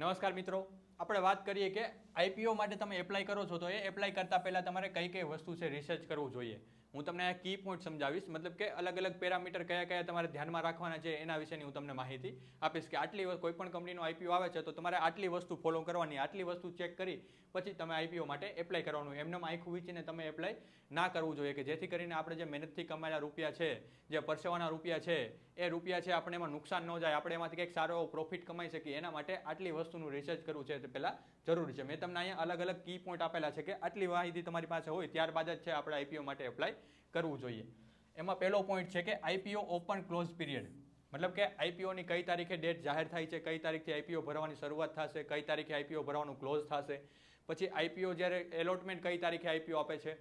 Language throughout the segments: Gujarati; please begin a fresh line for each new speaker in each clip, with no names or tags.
નમસ્કાર મિત્રો. આપણે વાત કરીએ કે આઈપીઓ માટે તમે એપ્લાય કરો છો તો એ એપ્લાય કરતા પહેલા તમારે કઈ કઈ વસ્તુ છે રિસર્ચ કરવું જોઈએ? હું તમને આ કી પોઈન્ટ સમજાવીશ. મતલબ કે અલગ અલગ પેરામીટર કયા કયા તમારે ધ્યાનમાં રાખવાના છે એના વિશેની હું તમને માહિતી આપીશ કે આટલી કોઈ પણ કંપનીનો આઈપીઓ આવે છે તો તમારે આટલી વસ્તુ ફોલો કરવાની, આટલી વસ્તુ ચેક કરી, પછી તમે આઈપીઓ માટે એપ્લાય કરવાનું. એમને આખું વીચીને તમે એપ્લાય ના કરવું જોઈએ કે જેથી કરીને આપણે જે મહેનતથી કમાયેલા રૂપિયા છે, જે પરસેવાના રૂપિયા છે, એ રૂપિયા છે આપણે એમાં નુકસાન ન જાય, આપણે એમાંથી કંઈક સારો એવો પ્રોફિટ કમાઈ શકીએ, એના માટે આટલી વસ્તુનું રિસર્ચ કરવું છે તે પહેલાં જરૂરી છે. મેં તમને અહીંયા અલગ અલગ કી પોઈન્ટ આપેલા છે કે આટલી માહિતી તમારી પાસે હોય ત્યારબાદ જ છે આપણે આઈપીઓ માટે એપ્લાય કરવું જોઈએ. એમાં પહેલો પોઈન્ટ છે કે આઈપીઓ ઓપન ક્લોઝ પીરિયડ મતલબ કે આઈપીઓની કઈ તારીખે ડેટ જાહેર થાય છે, કઈ તારીખથી આઈપીઓ ભરવાની શરૂઆત થશે, કઈ તારીખે આઈપીઓ ભરવાનું ક્લોઝ થશે. પછી આઈપીઓ જ્યારે એલોટમેન્ટ કઈ તારીખે આઈપીઓ આપે છે?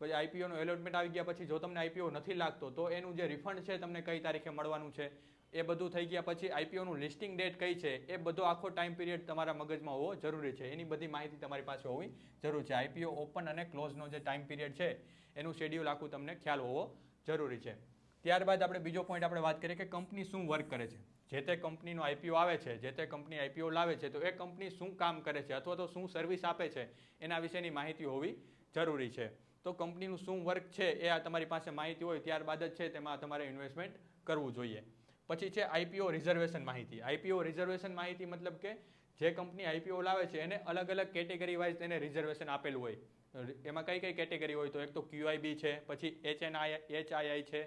પછી આઈપીઓનું એલોટમેન્ટ આવી ગયા પછી જો તમને આઈપીઓ નથી લાગતો, તો એનું જે રિફંડ છે તમને કઈ તારીખે મળવાનું છે? એ બધું થઈ ગયા પછી આઈપીઓનું લિસ્ટિંગ ડેટ કઈ છે, એ બધો આખો ટાઈમ પિરિયડ તમારા મગજમાં હોવો જરૂરી છે. એની બધી માહિતી તમારી પાસે હોવી જરૂરી છે. આઈપીઓ ઓપન અને ક્લોઝનો જે ટાઈમ પીરિયડ છે, એનું શેડ્યુલ આખું તમને ખ્યાલ હોવો જરૂરી છે. ત્યારબાદ આપણે બીજો પોઈન્ટ આપણે વાત કરીએ કે કંપની શું વર્ક કરે છે. જે તે કંપનીનો આઈપીઓ આવે છે, જે તે કંપની આઈપીઓ લાવે છે, તો એ કંપની શું કામ કરે છે અથવા તો શું સર્વિસ આપે છે, એના વિશેની માહિતી હોવી જરૂરી છે. તો કંપનીનું શું વર્ક છે એ આ તમારી પાસે માહિતી હોય ત્યારબાદ જ છે તેમાં તમારે ઇન્વેસ્ટમેન્ટ કરવું જોઈએ. પછી છે આઈપીઓ રિઝર્વેશન માહિતી. આઈપીઓ રિઝર્વેશન માહિતી મતલબ કે જે કંપની આઈપીઓ લાવે છે એને અલગ અલગ કેટેગરી વાઇઝ તેને રિઝર્વેશન આપેલું હોય. એમાં કઈ કઈ કેટેગરી હોય તો એક તો ક્યુઆઈબી છે, પછી એચએનઆઈ એચઆઈઆઈ છે,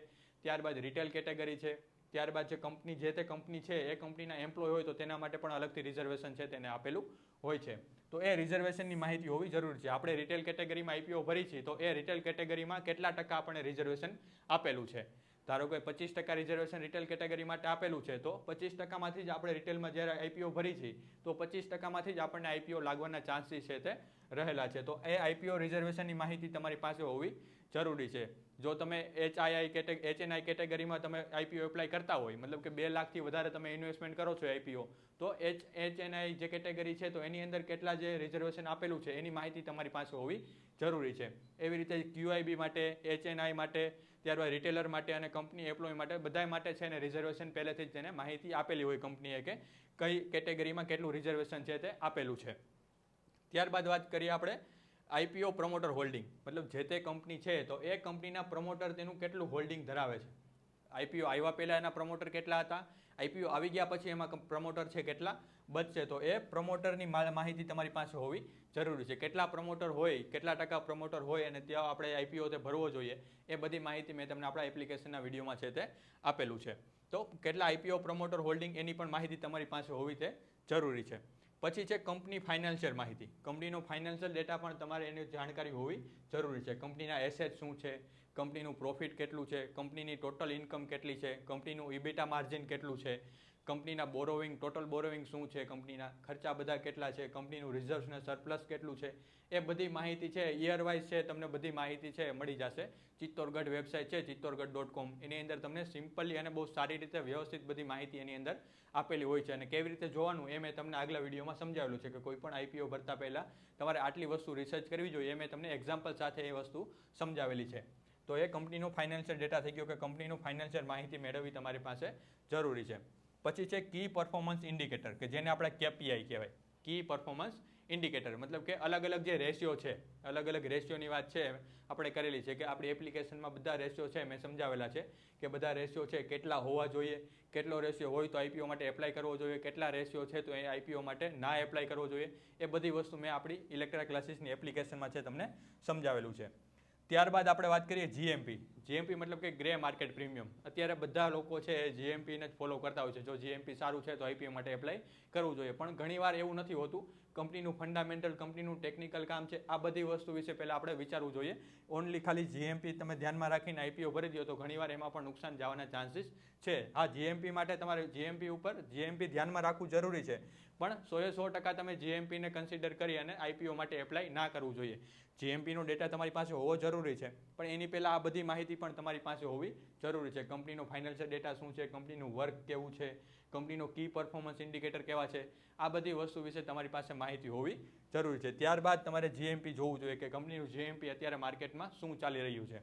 ત્યારબાદ રિટેલ કેટેગરી છે, ત્યારબાદ જે કંપની જે તે કંપની છે એ કંપનીના એમ્પ્લોય હોય તો તેના માટે પણ અલગથી રિઝર્વેશન છે તેને આપેલું હોય છે. તો એ રિઝર્વેશનની માહિતી હોવી જરૂરી છે. આપણે રિટેલ કેટેગરીમાં આઈપીઓ ભરી છીએ તો એ રિટેલ કેટેગરીમાં કેટલા ટકા આપણને રિઝર્વેશન આપેલું છે. ધારો કે પચીસ ટકા રિઝર્વેશન રિટેલ કેટેગરી માટે આપેલું છે, તો પચીસ ટકામાંથી જ આપણે રિટેલમાં જ્યારે આઈપીઓ ભરી છે, તો પચીસ ટકામાંથી જ આપણને આઈપીઓ લાગવાના ચાન્સીસ છે તે રહેલા છે. તો એ આઈપીઓ રિઝર્વેશનની માહિતી તમારી પાસે હોવી જરૂરી છે. જો તમે એચઆઈઆઈ કેટેગ એચએનઆઈ કેટેગરીમાં તમે આઈપીઓ એપ્લાય કરતા હોય, મતલબ કે બે લાખથી વધારે તમે ઇન્વેસ્ટમેન્ટ કરો છો આઈપીઓ તો એચ એચએનઆઈ જે કેટેગરી છે, તો એની અંદર કેટલા જે રિઝર્વેશન આપેલું છે, એની માહિતી તમારી પાસે હોવી જરૂરી છે. એવી રીતે ક્યુઆઈબી માટે એચએનઆઈ માટે, ત્યારબાદ રિટેલર માટે અને કંપની એમ્પ્લોય માટે બધા માટે છે ને રિઝર્વેશન પહેલેથી જ તેને માહિતી આપેલી હોય કંપનીએ કે કઈ કેટેગરીમાં કેટલું રિઝર્વેશન છે તે આપેલું છે. ત્યારબાદ વાત કરીએ આપણે આઈપીઓ પ્રમોટર હોલ્ડિંગ મતલબ જે તે કંપની છે, તો એ કંપનીના પ્રમોટર તેનું કેટલું હોલ્ડિંગ ધરાવે છે? આઈપીઓ આવ્યા પહેલાં એના પ્રમોટર કેટલા હતા? આઈપીઓ આવી ગયા પછી એમાં પ્રમોટર છે કેટલા? બચશે. તો એ પ્રમોટરની માહિતી તમારી પાસે હોવી જરૂરી છે. કેટલા પ્રમોટર હોય, કેટલા ટકા પ્રમોટર હોય, અને ત્યાં આપણે આઈપીઓ તે ભરવો જોઈએ, એ બધી માહિતી મેં તમને આપણા એપ્લિકેશનના વિડીયોમાં છે તે આપેલું છે. તો કેટલા આઈપીઓ પ્રમોટર હોલ્ડિંગ એની પણ માહિતી તમારી પાસે હોવી તે જરૂરી છે. પછી છે કંપની ફાઇનાન્શિયલ માહિતી. કંપનીનો ફાઇનાન્શિયલ ડેટા પણ તમારે એની જાણકારી હોવી જરૂરી છે. કંપનીના એસેટ શું છે? કંપનીનું પ્રોફિટ કેટલું છે? કંપનીની ટોટલ ઇન્કમ કેટલી છે? કંપનીનું ઇબેટા માર્જિન કેટલું છે? કંપનીના બોરોવિંગ ટોટલ બોરોવિંગ શું છે, કંપનીના ખર્ચા બધા કેટલા છે, કંપનીનું રિઝર્વ્સ સરપ્લસ કેટલું છે, એ બધી માહિતી છે યર વાઇઝ છે, તમને બધી માહિતી છે મળી જશે. ચિત્તોરગઢ વેબસાઇટ છે, ચિત્તોરગઢ ડોટ કોમ એની અંદર તમને સિમ્પલી અને બહુ સારી રીતે વ્યવસ્થિત બધી માહિતી એની અંદર આપેલી હોય છે. અને કેવી રીતે જોવાનું એ મેં તમને આગલા વિડીયોમાં સમજાવેલું છે કે કોઈ પણ આઈપીઓ ભરતા પહેલાં તમારે આટલી વસ્તુ રિસર્ચ કરવી જોઈએ મેં તમને એક્ઝામ્પલ સાથે એ વસ્તુ સમજાવેલી છે. તો એ કંપનીનો ફાઇનાન્શિયલ ડેટા થઈ ગયો કે કંપનીનું ફાઇનાન્શિયલ માહિતી મેળવવી તમારી પાસે જરૂરી છે. પછી છે કી પરફોર્મન્સ ઇન્ડિકેટર કે જેને આપણે કેપીઆઈ કહેવાય. કી પરફોર્મન્સ ઇન્ડિકેટર મતલબ કે અલગ અલગ જે રેશિયો છે, અલગ અલગ રેશિયોની વાત છે, આપણે કરેલી છે કે આપણી એપ્લિકેશનમાં બધા રેશિયો છે, મેં સમજાવેલા છે, કે બધા રેશિયો છે કેટલા હોવા જોઈએ, કેટલો રેશિયો હોય તો આઈપીઓ માટે એપ્લાય કરવો જોઈએ, કેટલા રેશિયો છે તો એ આઈપીઓ માટે ના એપ્લાય કરવો જોઈએ, એ બધી વસ્તુ મેં આપણી ઇલેક્ટ્રા ક્લાસીસની એપ્લિકેશનમાં છે તમને સમજાવેલું છે. ત્યારબાદ આપણે વાત કરીએ જીએમપી જીએમપી મતલબ કે ગ્રે માર્કેટ પ્રીમિયમ. અત્યારે બધા લોકો છે એ જીએમપીને જ ફોલો કરતા હોય છે. જો જીએમપી સારું છે તો આઈપીઓ માટે એપ્લાય કરવું જોઈએ. પણ ઘણીવાર એવું નથી હોતું કંપનીનું ફંડામેન્ટલ કંપનીનું ટેકનિકલ કામ છે, આ બધી વસ્તુ વિશે પહેલાં આપણે વિચારવું જોઈએ. ઓનલી ખાલી જીએમપી તમે ધ્યાનમાં રાખીને આઈપીઓ ભરી દો તો ઘણીવાર એમાં પણ નુકસાન જવાના ચાન્સીસ છે. હા જીએમપી માટે તમારે જીએમપી ઉપર જીએમપી ધ્યાનમાં રાખવું જરૂરી છે. પણ સોએ સો ટકા તમે જીએમપીને કન્સિડર કરી અને આઈપીઓ માટે એપ્લાય ના કરવું જોઈએ. જીએમપીનો ડેટા તમારી પાસે હોવો જરૂરી છે. પણ એની પહેલાં આ બધી માહિતી પણ તમારી પાસે હોવી જરૂરી છે. કંપનીનો ફાઇનાન્શિયલ ડેટા શું છે? કંપનીનું વર્ક કેવું છે? કંપનીનો કી પરફોર્મન્સ ઇન્ડિકેટર કેવા છે? આ બધી વસ્તુ વિશે તમારી પાસે માહિતી હોવી જરૂરી છે. ત્યારબાદ તમારે જીએમપી જોવું જોઈએ કે કંપનીનું જીએમપી અત્યારે માર્કેટમાં શું ચાલી રહ્યું છે.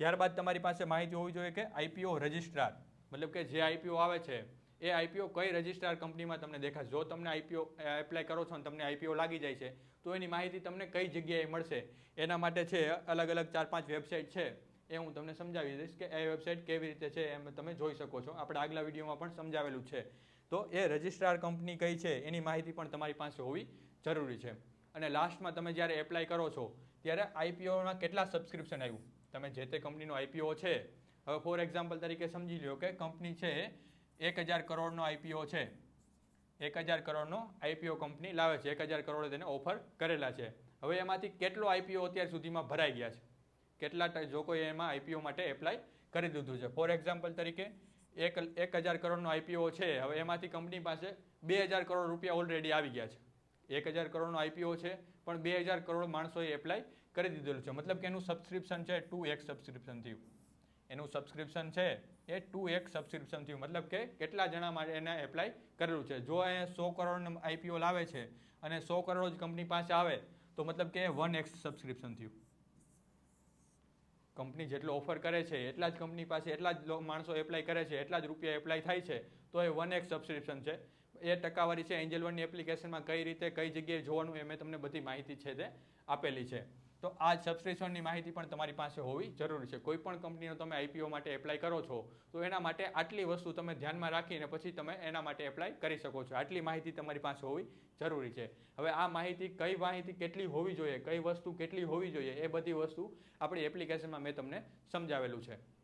ત્યારબાદ તમારી પાસે માહિતી હોવી જોઈએ કે આઈપીઓ રજિસ્ટ્રાર, મતલબ કે જે આઈપીઓ આવે છે, એ આઈપીઓ કઈ રજિસ્ટ્રાર કંપનીમાં તમને દેખાશે? જો તમને આઈપીઓ એપ્લાય કરો છો અને તમને આઈપીઓ લાગી જાય છે, તો એની માહિતી તમને કઈ જગ્યાએ મળશે? એના માટે છે અલગ અલગ ચાર પાંચ વેબસાઇટ છે. એ હું તમને સમજાવી દઈશ કે એ વેબસાઇટ કેવી રીતે છે એમ તમે જોઈ શકો છો. આપણે આગલા વિડીયોમાં પણ સમજાવેલું છે. તો એ રજિસ્ટ્રાર કંપની કઈ છે એની માહિતી પણ તમારી પાસે હોવી જરૂરી છે. અને લાસ્ટમાં તમે જ્યારે એપ્લાય કરો છો, ત્યારે આઈપીઓમાં કેટલા સબસ્ક્રિપ્શન આવ્યું? તમે જે તે કંપનીનો આઈપીઓ છે, હવે ફોર એક્ઝામ્પલ તરીકે સમજી લ્યો કે કંપની છે એક હજાર કરોડનો આઈપીઓ છે. એક હજાર કરોડનો આઈપીઓ કંપની લાવે છે. એક હજાર કરોડે તેને ઓફર કરેલા છે. હવે એમાંથી કેટલો આઈપીઓ અત્યાર સુધીમાં ભરાઈ ગયા છે? કેટલા જો કોઈ એમાં આઈપીઓ માટે એપ્લાય કરી દીધું છે. ફોર એક્ઝામ્પલ તરીકે, એક એક હજાર કરોડનો આઈપીઓ છે. હવે એમાંથી કંપની પાસે બે હજાર કરોડ રૂપિયા ઓલરેડી આવી ગયા છે. એક હજાર કરોડનો આઈપીઓ છે, પણ બે હજાર કરોડ માણસોએ એપ્લાય કરી દીધેલું છે. મતલબ કે એનું સબસ્ક્રિપ્શન છે ટુ એક્સ સબસ્ક્રિપ્શન થયું. એનું સબસ્ક્રિપ્શન છે એ ટુ એક સબસ્ક્રિપ્શન થયું. મતલબ કે કેટલા જણા માટે એને એપ્લાય કરેલું છે. જો એ સો કરોડ આઈપીઓ લાવે છે અને સો કરોડ જ કંપની પાસે આવે, તો મતલબ કે વન એક્સ સબસ્ક્રિપ્શન થયું. કંપની જેટલો ઓફર કરે છે, એટલા જ કંપની પાસે એટલા જ માણસો એપ્લાય કરે છે, એટલા જ રૂપિયા એપ્લાય થાય છે, તો એ વન એક્સ સબસ્ક્રિપ્શન છે. એ ટકાવારી છે, એન્જલ વનની એપ્લિકેશનમાં કઈ રીતે, કઈ જગ્યાએ જોવાનું એ મેં તમને બધી માહિતી છે તે આપેલી છે. તો આ સબસ્ક્રિપ્શનની માહિતી પણ તમારી પાસે હોવી જરૂરી છે. કોઈ પણ કંપનીનો તમે આઈપીઓ માટે એપ્લાય કરો છો, તો એના માટે આટલી વસ્તુ તમે ધ્યાનમાં રાખીને પછી તમે એના માટે એપ્લાય કરી શકો છો. આટલી માહિતી તમારી પાસે હોવી જરૂરી છે. હવે આ માહિતી કઈ માહિતી કેટલી હોવી જોઈએ, કઈ વસ્તુ કેટલી હોવી જોઈએ, એ બધી વસ્તુ આપણી એપ્લિકેશનમાં મેં તમને સમજાવેલું છે.